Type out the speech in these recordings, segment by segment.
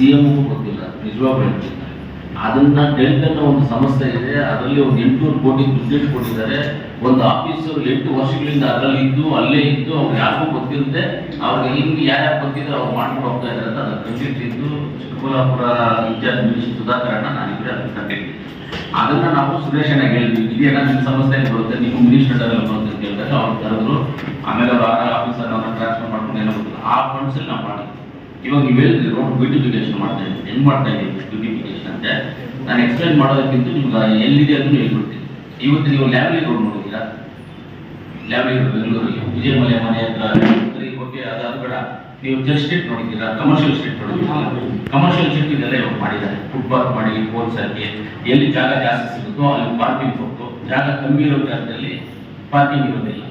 C ಎಮ್ಗೂ ಗೊತ್ತಿಲ್ಲ ಹೇಳ್ತೀನಿ. ಅದನ್ನ ಡೆಲ್ಟ್ ಒಂದು ಸಂಸ್ಥೆ ಇದೆ, ಅದರಲ್ಲಿ ಒಂದು ಎಂಟುನೂರು ಕೋಟಿ ದುಡ್ಡು ಕೊಟ್ಟಿದ್ದಾರೆ. ಒಂದು ಆಫೀಸರ್ ಎಂಟು ವರ್ಷಗಳಿಂದ ಅದರಲ್ಲಿ ಇದ್ದು, ಅಲ್ಲೇ ಇದ್ದು, ಅವ್ರು ಯಾರಿಗೂ ಗೊತ್ತಿರುತ್ತೆ. ಅವ್ರಿಗೆ ಹಿಂಗೆ ಯಾರ್ಯಾರು ಗೊತ್ತಿದ್ರೆ ಅವ್ರು ಮಾಡ್ಕೊಂಡು ಹೋಗ್ತಾ ಇದ್ದಾರೆ ಅಂತ ಅದನ್ನ ಕಂಡಿಟ್ಟಿದ್ದು ಚಿಕ್ಕಬಳ್ಳಾಪುರ ಇನ್ಚಾರ್ಜ್ ಮಿನಿಸ್ಟರ್ ಸುಧಾಕರಣ್ಣ ನಾನು ಅದನ್ನು ಕಂಡಿದ್ದೀನಿ ಅದನ್ನ ನಾವು ಸುರೇಶನ ಹೇಳಿದ್ವಿ ಇದೇನ ನಿಮ್ಮ ಸಮಸ್ಯೆ ಬರುತ್ತೆ, ನೀವು ಮಿನಿಸ್ಟರ್ ಲೆವೆಲ್ ಬರುತ್ತೆ ಅಂತ ಹೇಳಿದಾಗ ಅವ್ರು ಕರೆದ್ರು. ಆಮೇಲೆ ಅವರ ಆಫೀಸರ್ ಅವ್ರನ್ನ ಟ್ರಾನ್ಸ್ಫರ್ ಮಾಡ್ಕೊಂಡು ಏನೋ ಆ ಫಂಡ್ಸ್ ಅಲ್ಲಿ ನಾವು ಮಾಡಿದ್ವಿ ಇವಾಗ ನೀವು ಹೇಳಿದ್ರು ಬ್ಯೂಟಿಫಿಕೇಶನ್ ಮಾಡ್ತಾ ಇದ್ದೀವಿ ಹೆಂಗ್ ಮಾಡ್ತಾ ಇದ್ದೀವಿ ಬ್ಯೂಟಿಫಿಕೇಶನ್ ಅಂತ. ನಾನು ಎಕ್ಸ್ಪ್ಲೈನ್ ಮಾಡೋದಕ್ಕಿಂತ ನಿಮ್ಗೆ ಎಲ್ಲಿದೆ ಅಂತ ಹೇಳ್ಬಿಡ್ತೀನಿ ಇವತ್ತು ನೀವು ಲ್ಯಾಬ್ಲಿ ರೋಡ್ ನೋಡಿದ್ದೀರಾ? ಲ್ಯಾಬ್ಲಿ ರೋಡ್ ಬೆಂಗಳೂರಿಗೆ ವಿಜಯ ಮಲೆ ಮನೆ ಹತ್ರ. ಓಕೆ ಅದಾದ ಬೇಡ. ನೀವು ಜಸ್ಟ್ ಸ್ಟ್ರೀಟ್ ನೋಡಿದ್ದೀರಾ? ಕಮರ್ಷಿಯಲ್ ಸ್ಟ್ರೀಟ್ ನೋಡಿದ್ದೀರಾ? ಕಮರ್ಷಿಯಲ್ ಸ್ಟ್ರೀಟ್ ಇದೆಲ್ಲ ಇವಾಗ ಮಾಡಿದ್ದಾರೆ. ಫುಟ್ಪಾತ್ ಮಾಡಿ ಪೋಲ್ಸ್ ಹಾಕಿ ಎಲ್ಲಿ ಜಾಗ ಜಾಸ್ತಿ ಸಿಗುತ್ತೋ, ಅಲ್ಲಿ ಪಾರ್ಕಿಂಗ್ ಕೊಟ್ಟು, ಜಾಗ ಕಮ್ಮಿ ಇರೋ ಜಾಗದಲ್ಲಿ ಪಾರ್ಕಿಂಗ್ ಇರೋದಿಲ್ಲ.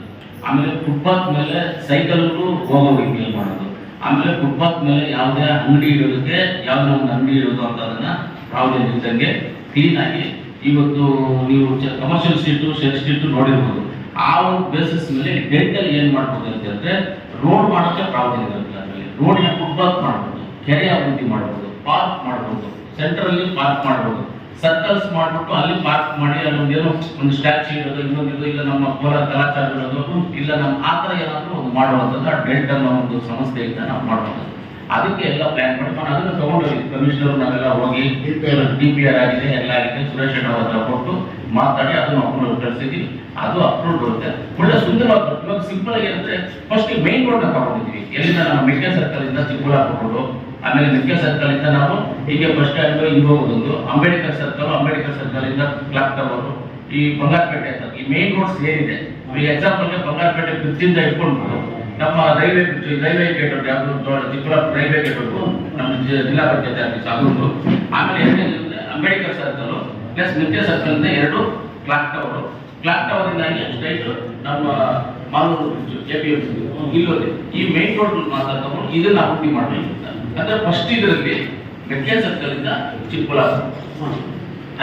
ಆಮೇಲೆ ಫುಟ್ಪಾತ್ ಮೇಲೆ ಸೈಕಲ್ಗಳು ಹೋಗೋ ರೀತಿಯಲ್ಲಿ ಮಾಡೋದು. ಆಮೇಲೆ ಫುಟ್ಪಾತ್ ಮೇಲೆ ಯಾವುದೇ ಅಂಗಡಿ ಇರೋದಕ್ಕೆ ಯಾವುದೇ ಒಂದು ಅಂಗಡಿ ಇರೋದು ಅಂತ ಅದನ್ನ ಪ್ರಾಬ್ಲಮ್ ಇದ್ದಂಗೆ ಕ್ಲೀನ್ ಆಗಿ ಇವತ್ತು ನೀವು ಕಮರ್ಷಿಯಲ್ ಸ್ಟ್ರೀಟ್ ಶೇರ್ ಸ್ಟ್ರೀಟ್ ನೋಡಿರ್ಬೋದು. ಆ ಒಂದು ಬೇಸಿಸ್ ಮೇಲೆ ಡೆಂಟಲ್ ಏನ್ ಮಾಡ್ಬೋದು ಅಂತ ಹೇಳಿದ್ರೆ ರೋಡ್ ಮಾಡೋಕ್ಕೆ ಪ್ರಾಬ್ಲಮ್ ಇರುತ್ತೆ ಅದರಲ್ಲಿ. ರೋಡಿನ ಫುಟ್ಪಾತ್ ಮಾಡ್ಬೋದು, ಕೆರೆ ಅಭಿವೃದ್ಧಿ ಮಾಡ್ಬೋದು ಪಾರ್ಕ್ ಮಾಡ್ಬೋದು ಸೆಂಟ್ರಲ್ಲಿ ಪಾರ್ಕ್ ಮಾಡ್ಬೋದು. ಸರ್ಕಲ್ಸ್ ಮಾಡ್ಬಿಟ್ಟು ಅಲ್ಲಿ ಪಾರ್ಕ್ ಮಾಡಿ ಅಲ್ಲೊಂದೇನು ಒಂದು ಸ್ಟ್ಯಾಚ್ಯೂ ಇರೋದು ಇನ್ನೊಂದು ಇರೋದು ಇಲ್ಲ ನಮ್ಮ ಕೋಲ ಕಲಾಚಾರ ಇರೋದು ಇಲ್ಲ ನಮ್ಮ ಆ ಥರ ಏನಾದರೂ ಒಂದು ಮಾಡುವಂಥದ್ದು ಆ ಡೆಲ್ಟ್ ಅನ್ನೋ ಒಂದು ಸಂಸ್ಥೆಯಿಂದ ನಾವು ಮಾಡುವಂಥದ್ದು ಅದಕ್ಕೆ ಎಲ್ಲ ಪ್ಲಾನ್ ಮಾಡ್ಕೊಂಡು ನಾನು ಅದನ್ನು ತಗೊಂಡೋಗಿ ಕಮಿಷನರ್ ನಾವೆಲ್ಲ ಹೋಗಿ ಡಿ ಪಿ ಆರ್ ಆಗಿದೆ ಎಲ್ಲ ಆಗಿದೆ ಸುರೇಶ್ ಅಣ್ಣ ಅವ್ರ ಹತ್ರ ಕೊಟ್ಟು ಮಾತಾಡಿ ಅದನ್ನು ಅಪ್ಲೋಡ್ ಕಳಿಸಿದ್ವಿ ಅದು ಅಪ್ಲೋಡ್ ಬರುತ್ತೆ. ಒಳ್ಳೆ ಸುಂದರವಾಗಿ ಬರುತ್ತೆ. ಇವಾಗ ಸಿಂಪಲ್ ಆಗಿ ಅಂದ್ರೆ ಫಸ್ಟ್ ಮೇನ್ ರೋಡ್ ತಗೊಂಡಿದ್ವಿ ಎಲ್ಲಿಂದ ನಾವು ಮೆಡಿಕಲ್ ಸರ್ಕಲ್ ಇಂದ ಚಿಕ್ಕಬಳ್ಳಾಪುರ ಹಾಕೊಂಡು ಆಮೇಲೆ ಮೆಡಿಕಲ್ ಸರ್ಕಲ್ ಇಂದ ನಾವು ಹೀಗೆ ಬಸ್ ಸ್ಟ್ಯಾಂಡ್ ಹಿಂಗೆ ಹೋಗೋದು, ಅಂಬೇಡ್ಕರ್ ಸರ್ಕಲ್ ಅಂಬೇಡ್ಕರ್ ಸರ್ಕಲ್ ಇಂದ ಕ್ಲಾಕ್ ಟವರ್ ಈ ಬಂಗಾರಪೇಟೆ ಅಂತ. ಈ ಮೇನ್ ರೋಡ್ ಏನಿದೆ? ಈಗ ಎಕ್ಸಾಂಪಲ್ಗೆ ಬಂಗಾರಪೇಟೆ ಬ್ರಿಡ್ಜಿಂದ ಇಟ್ಕೊಂಡು ನಮ್ಮ ರೈಲ್ವೆ ಬ್ರಿಡ್ಜ್ ರೈಲ್ವೆ ಗೇಟ್ ಯಾವುದು ಚಿಕ್ಕಬಳ್ಳಾಪುರ ರೈಲ್ವೆ ಗೇಟ್ ನಮ್ಮ ಜಿಲ್ಲಾ ಪಂಚಾಯತ್ ಆಫೀಸ್ ಆಗೋದು ಆಮೇಲೆ Ambedkar circle plus Nitya circle ಎರಡು ಕ್ಲಾಕ್ ಟವರ್ ಕ್ಲಾಕ್ ಟವರ್ ಇಂದಾಗಿ ಸ್ಟ್ರೈಟ್ ನಮ್ಮ ಮಾಲೂರು ಎ ಪಿ ಎಫ್ ಇಲ್ಲೋದೆ. ಈ ಮೇನ್ ರೋಡ್ ಮಾತ್ರ ತಗೊಂಡು ಇದನ್ನ ಅಭಿವೃದ್ಧಿ ಮಾಡಬೇಕು. ಅಂದ್ರೆ ಫಸ್ಟ್ ಇದರಲ್ಲಿ ಮೆಕ್ಕೆ ಸರ್ಕಲ್ ಇಂದ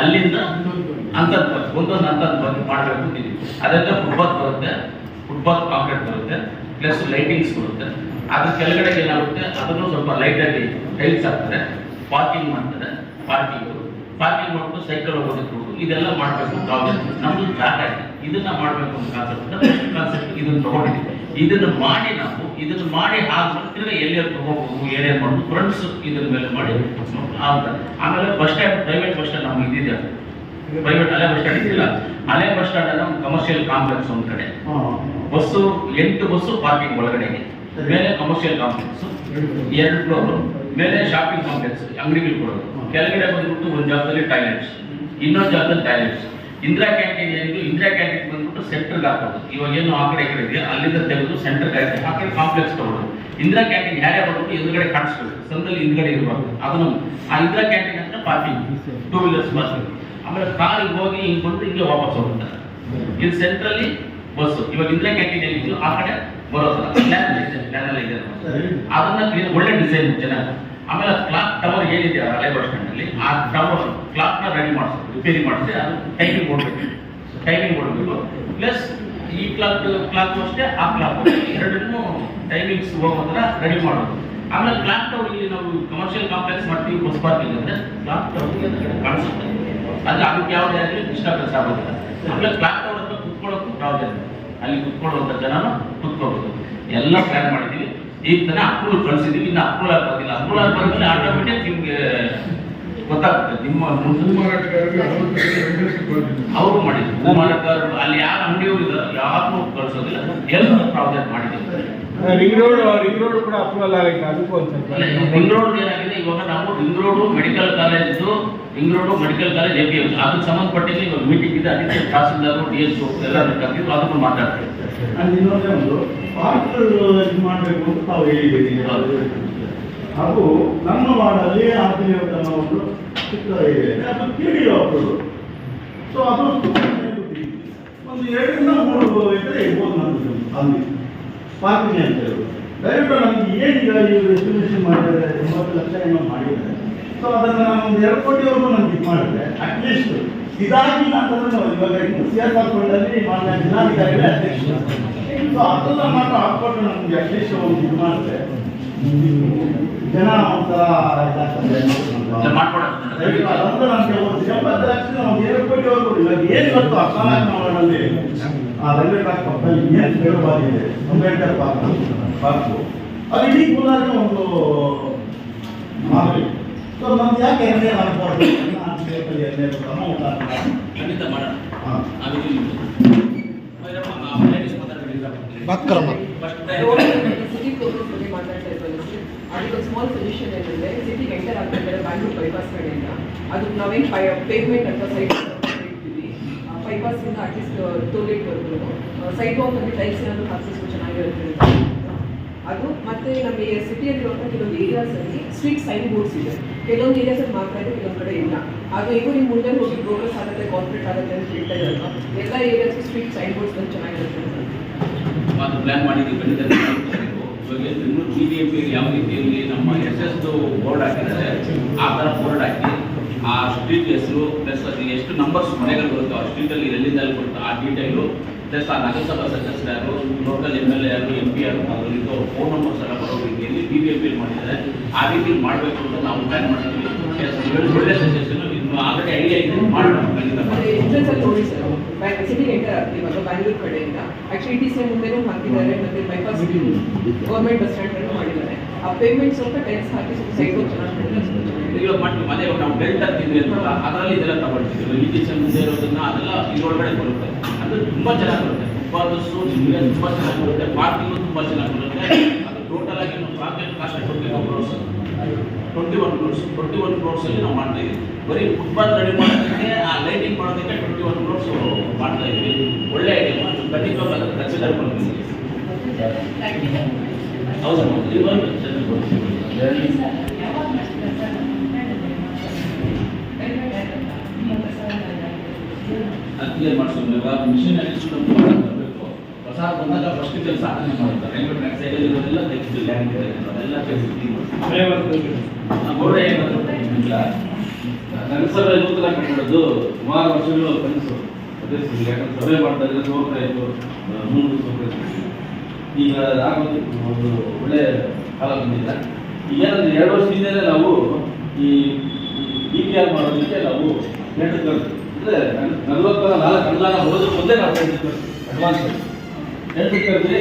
ಅಲ್ಲಿಂದ ಅಂತ ಒಂದೊಂದು ಅಂತದ ಮಾಡಬೇಕು ಅಂತಿದ್ದೀವಿ ಅದರಿಂದ ಬರುತ್ತೆ. ಫುಟ್ಬಾತ್ ಕಾಂಕ್ರೀಟ್ ಬರುತ್ತೆ. ಪ್ಲಸ್ ಲೈಟಿಂಗ್ಸ್ ಬರುತ್ತೆ. ಅದ್ರ ಕೆಳಗಡೆ ಏನಾಗುತ್ತೆ? ಅದನ್ನು ಸ್ವಲ್ಪ ಲೈಟ್ ಆಗಿ ಟೈಲ್ಸ್ ಹಾಕ್ತಾರೆ. ಪಾರ್ಕಿಂಗ್ ಮಾಡ್ತಾರೆ. ಪಾರ್ಕಿಂಗ್ ಪಾರ್ಕಿಂಗ್ ಮಾಡ್ಬಿಟ್ಟು ಸೈಕಲ್ ಹೋಗೋದಕ್ಕೆ. ಇದೆಲ್ಲ ಮಾಡಬೇಕು ಪ್ರಾಬ್ಲಮ್ ನಮ್ದು ಜಾಗ ಇದೆ. ಇದನ್ನ ಮಾಡಬೇಕು ಅಂತ ಕಾನ್ಸೆಪ್ಟ್ ಕಾನ್ಸೆಪ್ಟ್ ಇದನ್ನು ತಗೊಂಡಿದ್ದೀವಿ. ಇದನ್ನು ಮಾಡಿ ನಾವು ಇದನ್ನು ಮಾಡಿ ಆದ್ಮೇಲೆ ತಿರ್ಗ ಎಲ್ಲಿಯಲ್ಲಿ ತಗೋಬಹುದು ಏನೇನು ಮಾಡೋದು ಫ್ರೆಂಡ್ಸ್ ಇದ್ರ ಮೇಲೆ ಮಾಡಿ ಅಂತ ಆಮೇಲೆ bus stand private bus stand ನಮ್ಗೆ ಇದಿದೆ ಪ್ರೈವೇಟ್ ಅಲೆ ಬಸ್ ಸ್ಟ್ಯಾಂಡ್ ಇದಿಲ್ಲ ಅಲೆ ಬಸ್ ಸ್ಟ್ಯಾಂಡ್ ನಮ್ಮ ಕಮರ್ಷಿಯಲ್ ಕಾಂಪ್ಲೆಕ್ಸ್ ಒಂದು ಕಡೆ. ಬಸ್ಸು ಎಂಟು ಬಸ್ಸು ಪಾರ್ಕಿಂಗ್ ಒಳಗಡೆ ಮೇಲೆ ಕಮರ್ಷಿಯಲ್ ಕಾಂಪ್ಲೆಕ್ಸ್ ಎರಡು ಫ್ಲೋರ್ ಮೇಲೆ ಶಾಪಿಂಗ್ ಕಾಂಪ್ಲೆಕ್ಸ್ ಅಂಗಡಿಗಳು ಕೊಡೋದು ಕೆಳಗಡೆ ಬಂದ್ಬಿಟ್ಟು ಒಂದು ಜಾಗದಲ್ಲಿ ಟಾಯ್ಲೆಟ್ಸ್ ಇನ್ನೊಂದು ಜಾಗದಲ್ಲಿ ಟಾಯ್ಲೆಟ್ಸ್ ಇಂದಿರಾ ಕ್ಯಾಂಟೀನ್ ಏನಿದ್ರು ಇಂದಿರಾ ಕ್ಯಾಂಟೀನ್ ಬಂದ್ಬಿಟ್ಟು ಸೆಂಟರ್ಗೆ ಹಾಕೋದು. ಇವಾಗ ಏನು ಆ ಕಡೆ ಕಡೆ ಇದೆ ಅಲ್ಲಿಂದ ತೆಗೆದು ಸೆಂಟರ್ ಹಾಕಿ ಆ ಕಡೆ ಕಾಂಪ್ಲೆಕ್ಸ್ ತಗೊಳ್ಳೋದು. ಇಂದಿರಾ ಕ್ಯಾಂಟೀನ್ ಯಾರೇ ಬಂದ್ಬಿಟ್ಟು ಎದುರುಗಡೆ ಕಾಣಿಸ್ಬೇಕು ಸಂದಲ್ಲಿ ಹಿಂದ್ಗಡೆ ಇರಬಾರ್ದು. ಅದನ್ನು ಆ ಇಂದಿರಾ ಕ್ಯಾಂಟೀನ್ ಅಂತ ಪಾರ್ಕಿಂಗ್ ಟೂ ವೀಲರ್ಸ್ ಬಸ್ ಆಮೇಲೆ ಕಾರಿಗೆ ಹೋಗಿ ಹಿಂಗೆ ಬಂದು ಹಿಂಗೆ ವಾಪಸ್ ಹೋಗ್ತಾರೆ ಇದು ಸೆಂಟ್ರಲ್ಲಿ ಬಸ್ ಇವಾಗ ಇಂದಿರಾ ಕ್ಯಾಂಟೀನ್ ಏನಿದ್ರು ಆ ಕಡೆ ಇದೆ ಅದನ್ನ clean- ಒಳ್ಳೆ ಡಿಸೈನ್ ಜನ ಆಮೇಲೆ ಕ್ಲಾಕ್ ಟವರ್ ಏನಿದೆ ಹಳೆ ಬಸ್ ಆ ಟವರ್ ಕ್ಲಾಕ್ನ ರೆಡಿ ಮಾಡಿಸ್ಬೇಕು ರಿಪೇರಿ ಮಾಡಿಸಿ ಅದು ಟೈಮಿಂಗ್ ಕೊಡ್ಬೇಕು. ಟೈಮಿಂಗ್ ಕೊಡಬೇಕು. ಪ್ಲಸ್ ಈ ಕ್ಲಾಕ್ ಕ್ಲಾಕ್ ಅಷ್ಟೇ ಆ ಕ್ಲಾಕ್ ಎರಡನ್ನೂ ಟೈಮಿಂಗ್ಸ್ ಹೋಗೋ ಥರ ರೆಡಿ ಮಾಡೋದು. ಆಮೇಲೆ ಕ್ಲಾಕ್ ಟವರ್ ಇಲ್ಲಿ ನಾವು ಕಮರ್ಷಿಯಲ್ ಕಾಂಪ್ಲೆಕ್ಸ್ ಮಾಡ್ತೀವಿ ಬಸ್ ಪಾರ್ಕಿಂಗ್ ಅಂದ್ರೆ ಕ್ಲಾಕ್ ಟವರ್ ಕಾಣಿಸುತ್ತೆ. ಅದು ಅದಕ್ಕೆ ಯಾವುದೇ ಆಗಲಿ ಡಿಸ್ಟರ್ಬೆನ್ಸ್ ಆಗೋದಿಲ್ಲ ಆಮೇಲೆ ಕ್ಲಾಕ್ ಟವರ್ ಹತ್ರ ಕುತ್ಕೊಳ್ಳೋಕ್ಕೂ ಪ್ರಾಬ್ಲಮ್ ಅಲ್ಲಿ ಕುತ್ಕೊಳ್ಳುವಂಥ ಜನನು ಕುತ್ಕೋಬಹುದು ಎಲ್ಲ ಪ್ಲಾನ್ ಮಾಡಿದ್ದೀವಿ. ಈಗ ತಾನೇ ಅಪ್ರೂವಲ್ ಕಳಿಸಿದ್ದೀವಿ. ಇನ್ನು ಅಪ್ರೂವಲ್ ಬಂದಿಲ್ಲ ಅಪ್ರೂವಲ್ ಬಂದ್ಮೇಲೆ ಆಟೋಮೆಟಿಕ್ ನಿಮ್ಗೆ ಗೊತ್ತಾಗುತ್ತೆ. ನಿಮ್ಮ ಅವರು ಮಾಡಿದ್ರು. ಭೂಮಾಲಕರು, ಅಲ್ಲಿ ಯಾರು ಅಂಗಡಿಯವರು ಇದ್ದಾರೆ ಯಾರನ್ನೂ ಕಳಿಸೋದಿಲ್ಲ. ಎಲ್ಲ ಪ್ರಾಬ್ಲಮ್ ಮಾಡಿದ್ದೀವಿ. ರಿಂಗ್ ರೋಡ್ ರಿಂಗ್ ರೋಡ್ ಕೂಡ ಅಪ್ರೂವಲ್ ಆಗೈತೆ ಅದಕ್ಕೂ ಒಂದು ಸ್ವಲ್ಪ ರಿಂಗ್ ರೋಡ್ ಏನಾಗಿದೆ ಇವಾಗ ನಾವು ring road medical college ring road medical college A P M ಅದಕ್ಕೆ ಸಂಬಂಧಪಟ್ಟಿದ್ದು ಇವಾಗ ಮೀಟಿಂಗ್ ಇದೆ ಅದಕ್ಕೆ ತಹಸೀಲ್ದಾರು ಡಿ ಎಚ್ ಎಲ್ಲ ಕರೆದಿದ್ದು ಅದನ್ನು ಮಾತಾಡ್ತೀವಿ ಅಲ್ಲಿ ಇನ್ನೊಂದೇ ಒಂದು ಪಾರ್ಕ್ ಇದು ಮಾಡಬೇಕು ಅಂತ ತಾವು ಹೇಳಿದ್ದೀರಿ ಹಾಗೂ ನಮ್ಮ ವಾರ್ಡಲ್ಲಿ ಆಂಜನೇಯ ತನ್ನ ಒಂದು ಚಿಕ್ಕ ಇದೆ ಅದು ಕೇಳಿ ಹೋಗ್ಬೋದು ಸೊ ಅದು ಸುಮ್ಮನೆ ಗೊತ್ತಿದೆ. ಒಂದು ಎರಡರಿಂದ ಮೂರು ಎಕರೆ ಇರ್ಬೋದು ನಮ್ಮದು ಅಲ್ಲಿ ಪಾರ್ಕಿಂಗ್ ಅಂತ ಹೇಳೋದು ದಯವಿಟ್ಟು ನಮ್ಗೆ ಏನೀಗ ಇವರು ಎಸ್ಟಿಮೇಷನ್ ಮಾಡಿದ್ದಾರೆ ಎಂಬತ್ತು ಲಕ್ಷ ಏನೋ ಮಾಡಿದ್ದಾರೆ. ಸೊ ಅದನ್ನು ನಾವು ಒಂದು ಎರಡು ಕೋಟಿವರೆಗೂ ನಮ್ಗೆ ಇದು ಮಾಡಿದ್ರೆ ಅಟ್ಲೀಸ್ಟ್ ಇದಾಗಿಲ್ಲ ಅಂತಂದ್ರೆ ನಾವು ಇವಾಗ ಸಿ ಎಸ್ ಆರ್ ಫಂಡಲ್ಲಿ ಮಾನ್ಯ ಜಿಲ್ಲಾಧಿಕಾರಿಗಳೇ ಅಧ್ಯಕ್ಷರು ಸೊ ಅದನ್ನ ಮಾತ್ರ ಹಾಕ್ಕೊಟ್ಟು ನಮ್ಗೆ ಅಟ್ಲೀಸ್ಟ್ ಒಂದು ಇದು ಮಾಡಿದ್ರೆ ಜನ ಒಂಥರ ಇದಾಗ್ತದೆ ಇಲ್ಲ, ಒಂದು. ಎಂಬತ್ತು ಲಕ್ಷ ನಾವು ಎರಡು ಕೋಟಿವರೆಗೂ ಇವಾಗ ಏನು ಇವತ್ತು ಅಸ್ಸಾಂನಲ್ಲಿ ಆ ರೈಲ್ವೆ ಟ್ರ್ಯಾಕ್ ಪಕ್ಕದಲ್ಲಿ ಏನ್ ಬೇರೆ ಬಾರಿ ಇದೆ? Ambedkar park park. ಅದು ಇಡೀ ಕೋಲಾರನೇ ಒಂದು ಮಾಡಬೇಕು ಸೊ ನಮ್ದು ಯಾಕೆ ಎರಡನೇ ಮಾಡ್ಬಾರ್ದು ಎರಡನೇ ಕ್ರಮ ಖಂಡಿತ ಮಾಡೋಣ. ಕ್ರಮ ಅದಕ್ಕೊಂದು ಸ್ಮಾಲ್ ಸೊಲ್ಯೂಷನ್ ಏನಂದ್ರೆ ಸಿಟಿಗೆ ಎಂಟರ್ ಆಗ್ತಾ ಇದ್ದಾರೆ ಬ್ಯಾಂಗ್ಳೂರ್ ಬೈಪಾಸ್ ಕಡೆಯಿಂದ. ಅದಕ್ಕೆ ನಾವೇನು ಪೇಮೆಂಟ್ ಅಂತ ಸೈಡ್ ಇಂದ ಅಟ್ಲೀಸ್ಟ್ ಟೋಲೆಟ್ ವರ್ಗು ಸೈಡ್ ವಾಕಲ್ಲಿ ಅಲ್ಲಿ ಟೈಲ್ಸ್ ಏನಾದ್ರು ಹಾಕಿದ್ರು ಚೆನ್ನಾಗಿರುತ್ತೆ ಅದು ಮತ್ತೆ ನಮ್ಮ ಸಿಟಿಯಲ್ಲಿರುವಂಥ ಕೆಲವೊಂದು ಏರಿಯಾಸ್ ಅಲ್ಲಿ ಸ್ಟ್ರೀಟ್ ಸೈನ್ ಬೋರ್ಡ್ಸ್ ಇದೆ. ಕೆಲವೊಂದು ಏರಿಯಾಸಲ್ಲಿ ಮಾಡ್ತಾ ಇದೆ, ಕೆಲವೊಂದು ಕಡೆ ಇಲ್ಲ. ಅದು ಹೇಗೂ ನಿಮ್ಮ ಮುಂದೆ ಹೋಗಿ ಪ್ರೋಗ್ರೆಸ್ ಆಗುತ್ತೆ ಕಾನ್ಫಿಡೆಂಟ್ ಆಗುತ್ತೆ ಅಂತ ಹೇಳ್ತಾ ಇದ್ದಾರಲ್ವಾ ಎಲ್ಲ ಏರಿಯಾಸು ಸ್ಟ್ರೀಟ್ ಸೈನ್ ಬೋರ್ಡ್ಸ್ ಬಂದು ಚೆನ್ನಾಗಿರುತ್ತೆ ಅದು ಪ್ಲಾನ್ ಮಾಡಿದ್ದೀವಿ ಮಾಡ್ಬೇಕು. ಇವಾಗ ಡಿ ಎಂ ಪಿ ಯಾವ ರೀತಿಯಲ್ಲಿ ನಮ್ಮ ಎಸ್ ಬೋರ್ಡ್ ಹಾಕಿದ್ದಾರೆ. ಆ ಥರ ಬೋರ್ಡ್ ಹಾಕಿ ಆ ಸ್ಟ್ರೀಟ್ ಹೆಸರು ಪ್ಲಸ್ ಅದು ಎಷ್ಟು ನಂಬರ್ಸ್ ಮನೆಗಳು ಬರುತ್ತೋ ಆ ಸ್ಟ್ರೀಟಲ್ಲಿ ಎಲ್ಲಿಂದ ಬರುತ್ತೋ ಆ ಡೀಟೈಲು ಪ್ಲಸ್ ಆ ನಗರಸಭಾ ಸದಸ್ಯರು ಯಾರು ಲೋಕಲ್ ಎಂ ಎಲ್ ಎ ಯಾರು ಎಂ ಪಿ ಯಾರು ಅದರಲ್ಲಿ ಫೋನ್ ನಂಬರ್ಸ್ ಎಲ್ಲ ಬರೋ ರೀತಿಯಲ್ಲಿ ಬಿ ಬಿ ಎಂ ಪಿ ಮಾಡಿದ್ದಾರೆ. ಆ ರೀತಿ ಮಾಡಬೇಕು ಅಂತ ನಾವು ಪ್ಲಾನ್ ಮಾಡ್ತೀವಿ. ಒಳ್ಳೆ ಸಜೆಷನ್ ಆಲ್ರೆಡಿ ಐಡಿಯಾ ಇದೆ ಮಾಡೋಣ ಖಂಡಿತ. ನೋಡಿ ಸರ್ ಸಿಟಿಗೆ ಎಂಟರ್ ಇವಾಗ ಬ್ಯಾಂಗ್ಳೂರ್ ಕಡೆಯಿಂದ. ಆ್ಯಕ್ಚುಲಿ ಟಿ ಸಿ ಮುಂದೆನೂ ಹಾಕಿದ್ದಾರೆ ಮತ್ತೆ ಬೈಪಾಸ್ ಗೌರ್ಮೆಂಟ್ ಬಸ್ ಸ್ಟ್ಯಾಂಡ್ ಮಾಡಿದ್ದಾರೆ. ಆ ಪೇಮೆಂಟ್ ಸ್ವಲ್ಪ ಟೆಕ್ಸ್ ಹಾಕಿ ಸ್ವಲ್ಪ ಸೈಡ್ ಇವಾಗ ಮಾಡ್ತೀವಿ ಮನೆ ನಾವು ಬೆಲ್ಟ್ ಹಾಕಿದ್ವಿ ಅಂತಲ್ಲ ಅದರಲ್ಲಿ ಇದೆಲ್ಲ ತಗೊಳ್ತಿದ್ರು ಈ ಟೀಚರ್ ಮುಂದೆ ಇರೋದನ್ನ ಅದೆಲ್ಲ ಇದ್ರೊಳಗಡೆ ಬರುತ್ತೆ ಅದು ತುಂಬಾ ಚೆನ್ನಾಗಿ ಬರುತ್ತೆ ತುಂಬಾ ಬಸ್ಸು ತುಂಬಾ ಚೆನ್ನಾಗಿ ಬರುತ್ತೆ ಪಾರ್ಕಿಂಗು ತುಂಬಾ ಚೆನ್ನಾಗಿ ಬರುತ್ತೆ ಅದು ಟೋಟಲ್ ಆಗಿ ನಾವು ಪ್ರಾಜೆಕ್ಟ್ ಕಾಸ್ಟ್ ಕೊಡ್ತೀವಿ twenty one crores twenty one crores ಅಲ್ಲಿ ನಾವು ಮಾಡ್ತಾ ಇದ್ದೀವಿ. ಬರೀ ಫುಟ್ಬಾಲ್ ರೆಡಿ ಮಾಡೋದಕ್ಕೆ, ಆ ಲೈಟಿಂಗ್ ಮಾಡೋದಕ್ಕೆ ಟ್ವೆಂಟಿ ಒನ್ ಕ್ರೋರ್ಸ್ ಮಾಡ್ತಾ ಇದ್ದೀವಿ. ಒಳ್ಳೆ ಐಡಿಯಾ ಖಂಡಿತ ಅದನ್ನು ಕನ್ಸಿಡರ್ ಮಾಡ್ತೀವಿ. ಹೌದು ಬಂದಾಗ ಫಸ್ಟ್ ಕೆಲಸ ಸಾಧನೆ ಮಾಡ್ತಾರೆ ಇರೋದೆಲ್ಲ ತೆಗೆದು ಲ್ಯಾಂಡ್ ಅದೆಲ್ಲ ತೆಗೆದು ಗೋಡೆ ಇಲ್ಲ. ನಗರಸಭೆ ನೂತನ ಕಟ್ಟಡದ್ದು ಸುಮಾರು ವರ್ಷಗಳು ಕನಸು ಅದೇ ಸಿಗಲಿ ಯಾಕಂದ್ರೆ ಸಭೆ ಮಾಡ್ತಾ ಇದ್ರೆ ಸೋರ್ತಾ ಇತ್ತು ಮೂರು ಸೋರ್ತಾ ಈಗ ಆಗೋದು ಒಂದು ಒಳ್ಳೆ ಕಾಲ ಬಂದಿಲ್ಲ. ಈಗ ಏನಂದ್ರೆ ಎರಡು ವರ್ಷ ಹಿಂದೆ ನಾವು ಈ ಡಿ ಪಿ ಆರ್ ಮಾಡೋದಕ್ಕೆ ನಾವು ಟೆಂಡರ್ ಕರೆದು ಅಂದರೆ ನಲವತ್ತ ನಾಲ್ಕು ಅನುದಾನ ಬರೋದಕ್ಕೆ ಮುಂದೆ ನಾವು ಕರೆದು ಅಡ್ವಾನ್ಸ್ ನೆಟ್ ಕರೆದ್ರಿ